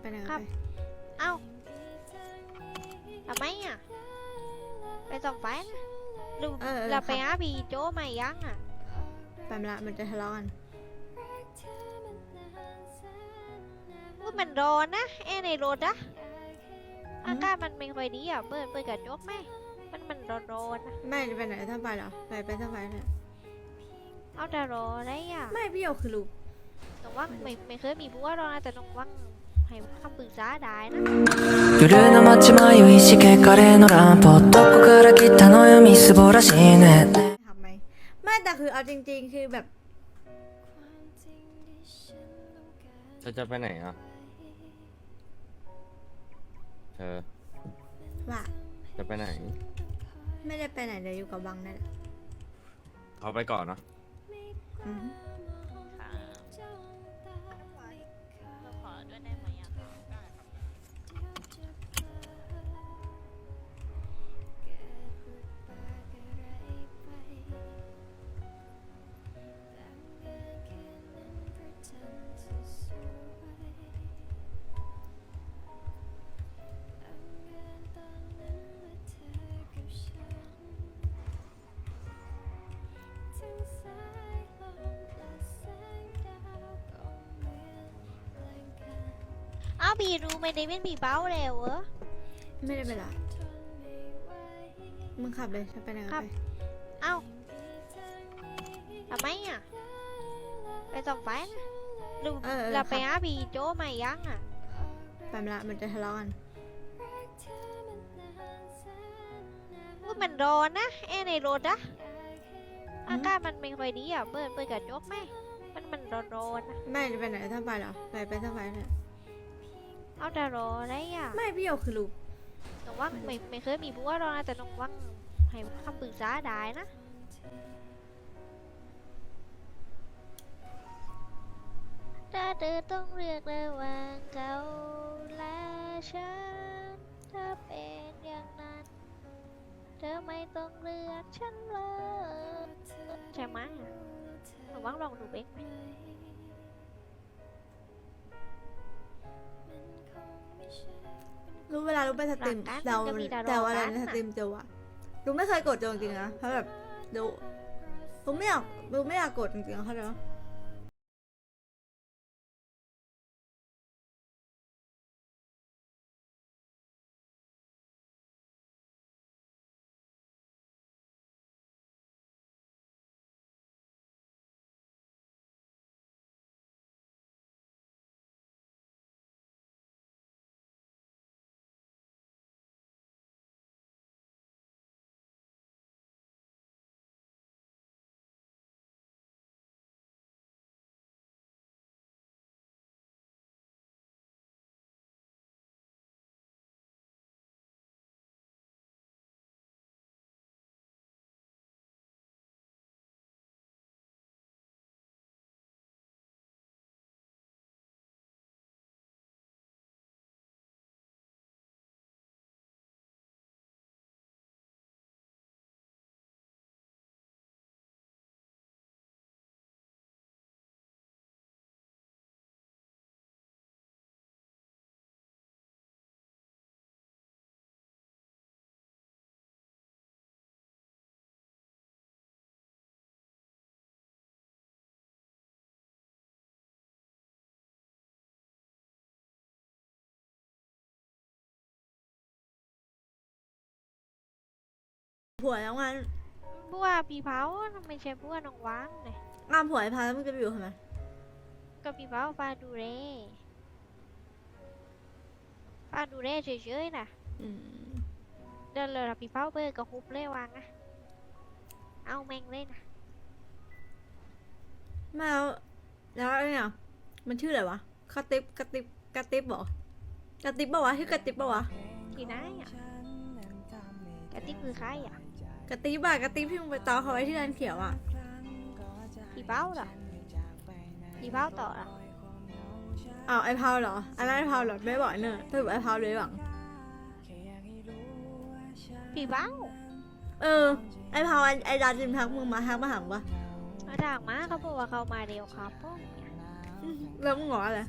ไปไหนครักันบไปเอ้าทำไมอะ ไปส่องไฟนะดูเออเออเราไปครับ หาพี่โจ้มายังอะ ไปมาละมันจะทะเลาะกันว่ามันร้อนนะแอร์ในรถอะอากาศมันไม่ค่อยดีอะเปิดเปิดกระจกไหมมันมันร้อนๆนะไม่จะไปไหนถ้าไปเหรอไปไปถ้าไปเนี่ยเอาแต่รอได้อะไม่พี่เอาคือลูก น้องว่างไม่ไม่เคยมีผัวหรอกนะแต่น้องว่าง ให้คำปรึกษาได้นะ 夜の街迷いしけカレーのランプどこから来たのよみすぼらしいね ทำไหมไม่แต่คือเอาจริง ๆ คือแบบ เธอจะไปไหนอ่ะ เธอ ว่า จะไปไหน ไม่ได้ไปไหนเลยอยู่กับบังนั่นแหละ เขาไปก่อนเนาะ อือ อ้าวบีรู้ไหมเดวินบีเบ้าแล้วเหรอ ไม่ได้ไปละมึงขับเลยจะไปไหนครักันบ ไปเอ้าทำไมอะ ไปส่องไฟนะดูเออเออเราไปครับหาพี่โจ้มายังอะ ไปมาละมันจะทะเลาะกันว่ามันร้อนนะแอร์ในรถอะอากาศมันไม่ค่อยดีอะเปิดเปิดกระจกไหมมันมันร้อนๆนะไม่จะไปไหนถ้าไปเหรอไปไปถ้าไปเนี่ย เอาแต่รอได้อะไม่พี่เอาคือลูกน้องว่างไม่ไม่เคยมีผัวหรอกนะแต่น้องว่างให้คำปรึกษาได้นะถ้าเธอต้องเลือกระหว่างเขาและฉันถ้าเป็นอย่างนั้น เธอไม่ต้องเลือกฉันเลยใช่ไหมหนูว่างลองดูเองไหม รู้เวลารู้ไปสตรีมหลังการเรามันจะมีดาราแต่ว่าอะไรกันนะสน่ะ ตรีมโจอะรู้ไม่เคยกดโจจริงๆนะเพราะแบบดูรู้ไม่อยากรู้ไม่อยากกดจริงๆเขาใจปะ ผัวแล้วงั้นพวกพี่เผาไม่ใช่พวกน้องว่างเลยงามผัวไอ้พาแล้วมึงจะไปอยู่ทำไมก็พี่เผาฟาดูเรฟาดูเรเฉยๆนะอืมเดินเลยละพี่เผาเบอร์ก็ฮุบเลยวางอะเอาแมงเลยนะไม่แล้วแล้วไอ้เนี่ยมันชื่ออะไรวะกระติบกระติบกระติบเหรอกระติบปะวะชื่อกระติบปะวะที่ไหนอะกระติบคือใครอะ กระติบอะกระติบที่มึงไปต่อเขาไว้ที่ร้านเขียวอะพี่เผาเหรอพี่เผาต่อละอ้าวไอ้พาวเหรออันนั้นไอ้พาวเหรอไม่บอกเนอะถ้าบอกไอ้พาวเลยหวังพี่เผาเออ ไอ้พาวไอ้ไอ้ดาจิมทักมึงมาทักมาหามึงปะเอาทางมาเขาบอกว่าเขามาเร็วครับพ่อเนี่ยแล้วมึงบอกอะไร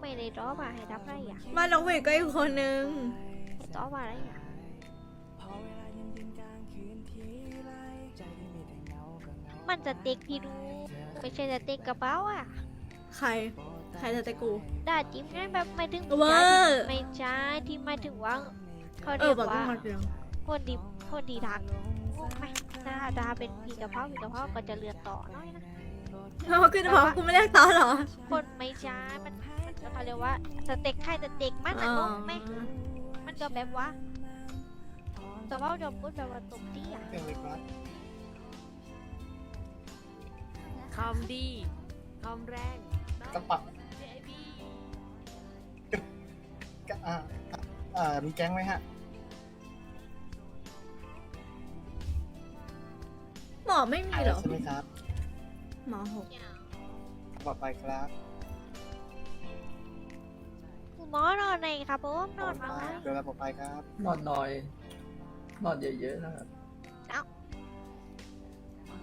ไไม่ได้ตอบอะให้รับอะไรอะมาน้องเวทก็อีกคนนึงให้ตอบอะไรอะ มันจะเต็กพี่ดู ไม่ใช่จะเต็กกระเป๋าอะ ใคร ใครจะแต่กู ด่าจิ้มงั้นแบบไม่ถึงเวอร์ ไม่ใช่ที่หมายถึงว่าเขาเอเรีอยกบอกต้อว่างมาเรื่องคนดีคนดีรักงงไหมถ้าดาเป็นผีกระเพราผีกระเพราก็จะเลือนต่อน้อยนะ เขาคือจะบอกว่ากูไม่เรียกตอนเหรอคนไม่ใช่มันมันเขาเรียกว่าสเต็กไข่สเต็กมันอะงงไหมมันก็แบบว่า แต่ว่าจะพูดแบบว่าตบตีอะ คอมดีคอมแรงกระเป๋า ก็อ่าอ่ามีแก๊งไหมฮะ หมอไม่มีอ่าเหรอใช่ไหมครับหมอหกต่อไปครับคุณหมอนอนไหนครับผมนอนมาไหมเดี๋ยวเราต่อไปครับ นอนน้อย นอนเยอะๆนะครับเมื่อ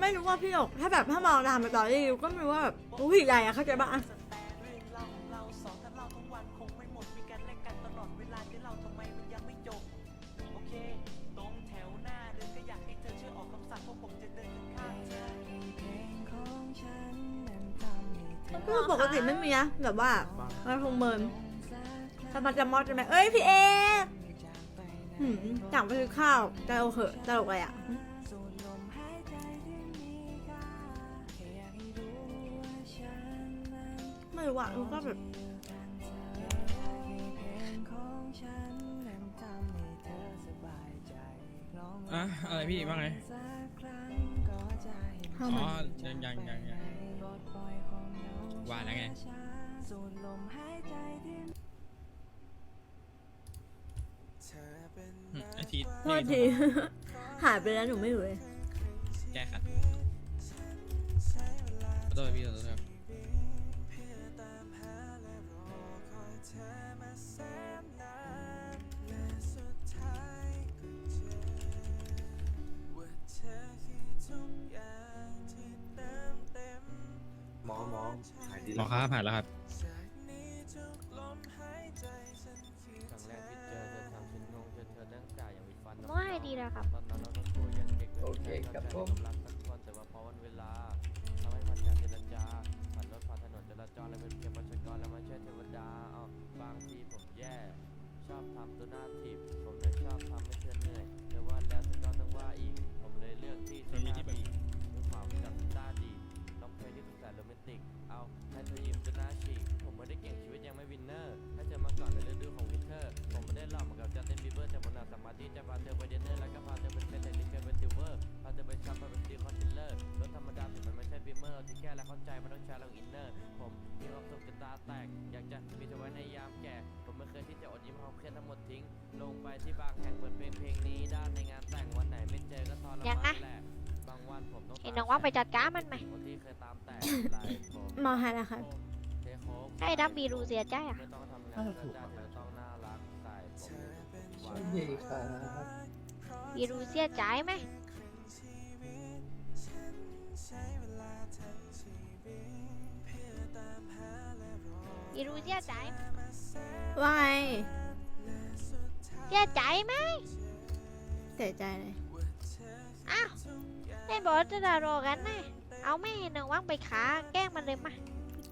ไม่รู้ว่าพี่หยกถ้าแบบถ้ามองตามไปต่อที่ก็ไม่รู้ว่าแบบผู้ผิดอะไรอะเข้าใจปะอะก็ปกติไม่มีนะแบบว่ามันคงเมินถ้ามันจะมอดจะไหมเอ้ยพี่เอหืมอยากไปซื้อข้าวตลกเหอะตลกอะไรอะ หึไม่รู้อะมันก็แบบอะอะไรพี่ว่าไงข้าวอ๋มัอนยังยังยังยังว่าแล้วไงอืมไอทีโทษที หายไปแล้วหนูไม่รู้เลย แก้ขัดขอโทษพี่ขอโทษครับ หายดีหมอครับผ่านแล้วครับ ครั้งแรกที่เจอเธอทำฉันงงเธอเธอตั้งใจอย่างมีฟันหมอให้ดีแล้วครับ ตอนนั้นเราต้องคุยกันเด็กโอเคครับผม รักสักคนแต่ว่าพอวันเวลาทำให้มันการเจรจาผ่านรถผ่านถนนจราจรและเป็นเพียงประชากรและไม่ใช่เทวดาเอ้าบางทีผมแย่ ชอบทำตัวหน้าถีบผมเลยชอบทำให้เธอเหนื่อยแต่ว่าแล้วเธอก็ต้องว่าอีก ผมเลยเลือกที่มันมีที่แบบ ด้วยความจับตาดีต้องเพลงที่สดใสโรแมนติก เธอไปช็อปพาไปสตีลคอนทิลเลอร์รถธรรมดาถึงมันไม่ใช่บีเมอร์ที่แค่และเข้าใจมันต้องใช้เราอินเนอร์ ผมมีความสุขจนตาแตก อยากจะมีเธอไว้ในยามแก่ ผมไม่เคยที่จะอดยิ้มความเครียดทั้งหมดทิ้ง ลงไปที่บางแห่งเปิดเพลงเพลงนี้ด้านในงานแต่งวันไหนไม่เจอก็ทรยังไงมานแหละบางวันผมต้องเห็นน้องว่าไปจัดการมันไหมคนที่เคยตามแต่ไหลผมหมอหายแล้วค่ะเทโค้กให้ดับบีรูเสียใจอะไม่ต้องทำงานเพื่อได้แต่ต้องน่ารักใส่ผมสวัสดีครับบีรูเสียใจไหม บีรูเสียใจไหมว่าไงเสียใจไหมเสียใจเลยอ้าวได้บอกจะด่ารอกันนะเอาแม่ให้น้องว่างไปขาแกล้งมันเลยมา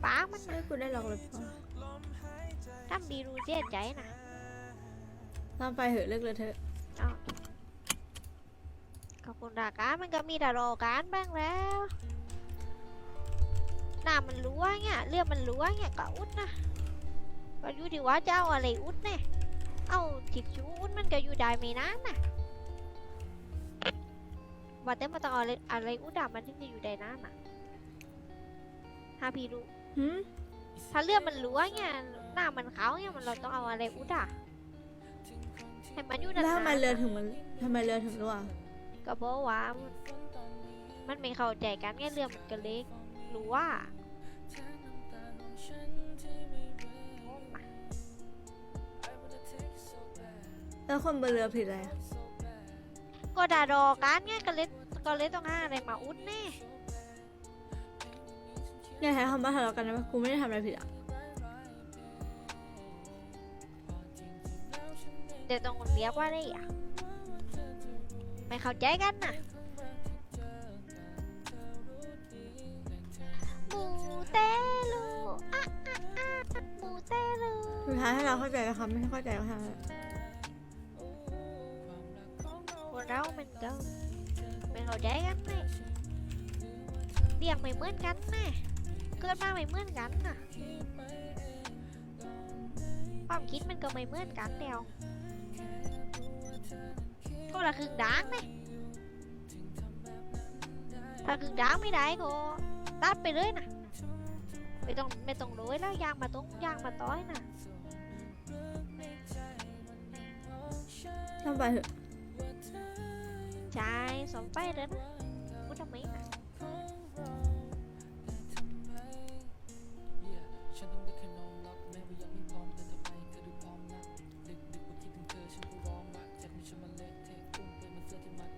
ป้ามันเฮ้ยกูได้ลองเลยพอทำบีรูเสียใจนะตามไปเหอะเลิกเลยเถอะเอาขอบคุณดาการมันก็มีด่ารอกันบ้างแล้ว หน้ามันรั้วเนี่ยเลือดมันรั้วเนี่ยก็อุดนะก็อยู่ที่ว่าเจ้าอะไรอุดเนี่ยเอาทิชชูอุดมันก็อยู่ได้ไม่นานนะว่าแต่มาต้องเอาอะไรอะไรอุดอะมันถึงจะอยู่ได้นานนะถ้าพี่รู้หืมถ้าเลือดมันรั่วเนี่ยหน้ามันขาวเนี่ยมันเราต้องเอาอะไรอุดอะให้มันอยู่นานแล้วทำไมๆเรือถึงมันทำไมเรือถึงรั่วก็บอกว่ามันมันไม่เข้าใจกันไงเรือมันก็เล็กรู้ว่า แล้วคนบนเรือผิดอะไรอะก็ด่าดอกันไงก็เลยก็เลยต้องหาอะไรมาอุดแน่อย่าใช้คำว่าทะเลาะกันนะ กูไม่ได้ทำอะไรผิดอะ เดี๋ยวต้องเรียกว่าได้อะไม่เข้าใจกันน่ะหมูเตลูอะอะอะหมูเตลู สุดท้ายให้เราเข้าใจกับเขาไม่เข้าใจก็ทำ พวกเรามันก็ไม่เข้าใจกันแน่เรียกไม่เหมือนกันแน่เกิดมาไม่เหมือนกันน่ะความคิดมันก็ไม่เหมือนกันแล้วก็ละครึ่งด่างเนี่ยถ้าครึ่งด่างไม่ได้ก็ตัดไปเลยน่ะไม่ต้องไม่ต้องโรยแล้วยางมาตรงยางมาต้อยน่ะทำไปเถอะ ใช่สองไปเด้อนะพูดทำไมนะ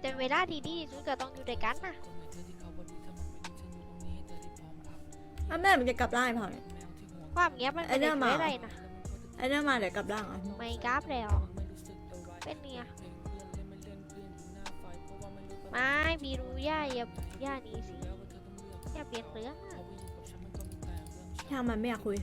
แต่เวลาที่ดีที่สุดก็ต้องอยู่ด้วยกันนะอะแม่มันจะกลับร่างไอ้เผาเนี่ย ความเงียบมันไอ้ไม่เนี่ได้ยช่วยหมา อะไรนะไอ้เนี่ยมาเดี๋ยวกลับร่างอะ ไม่กราฟแล้ว เป็นเนี่ย ไม่มีรู้ย่าอย่าย่าหนีสิอย่าเปลี่ยนเรืองอะช่ามันไม่อยากคุย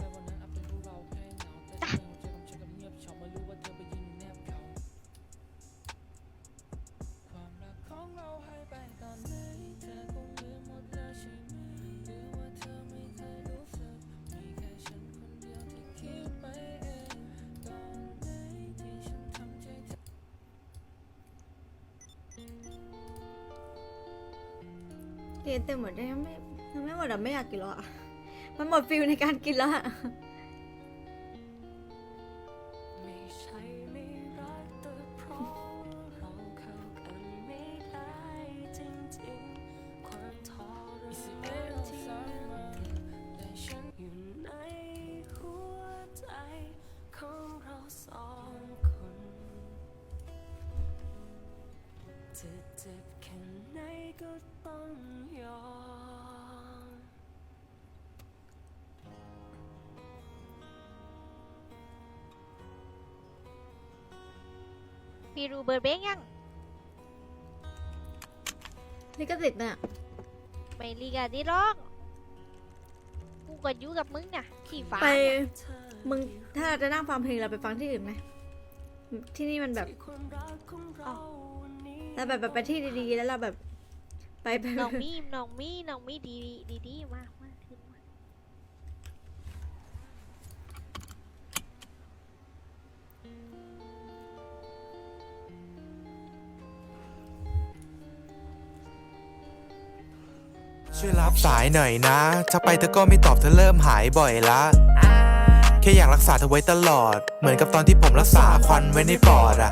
กินเต็มหมดได้ยังไม่ไม่หมดอะไม่อยากกินแล้วอะมันหมดฟิลในการกินแล้วอะ พี่รู้เบอร์เบงยังนี่ก็ติดน่ะไม่รีกาดีร้องกูก็อยู่กับมึงน่ะขี่ฟ้าไปเนี่ยมึงถ้าเราจะนั่งฟังเพลงเราไปฟังที่อื่นไหมที่นี่มันแบบเราแบบแบบไปที่ดีๆแล้วเราแบบ ไปไปน้องมีน้องมีน้องมีดีดีดีมากมากขึ้นมา ช่วยรับสายหน่อยนะ ถ้าไปเธอก็ไม่ตอบเธอเริ่มหายบ่อยละ แค่อยากรักษาเธอไว้ตลอด เหมือนกับตอนที่ผมรักษาควันไว้ในปอดอะ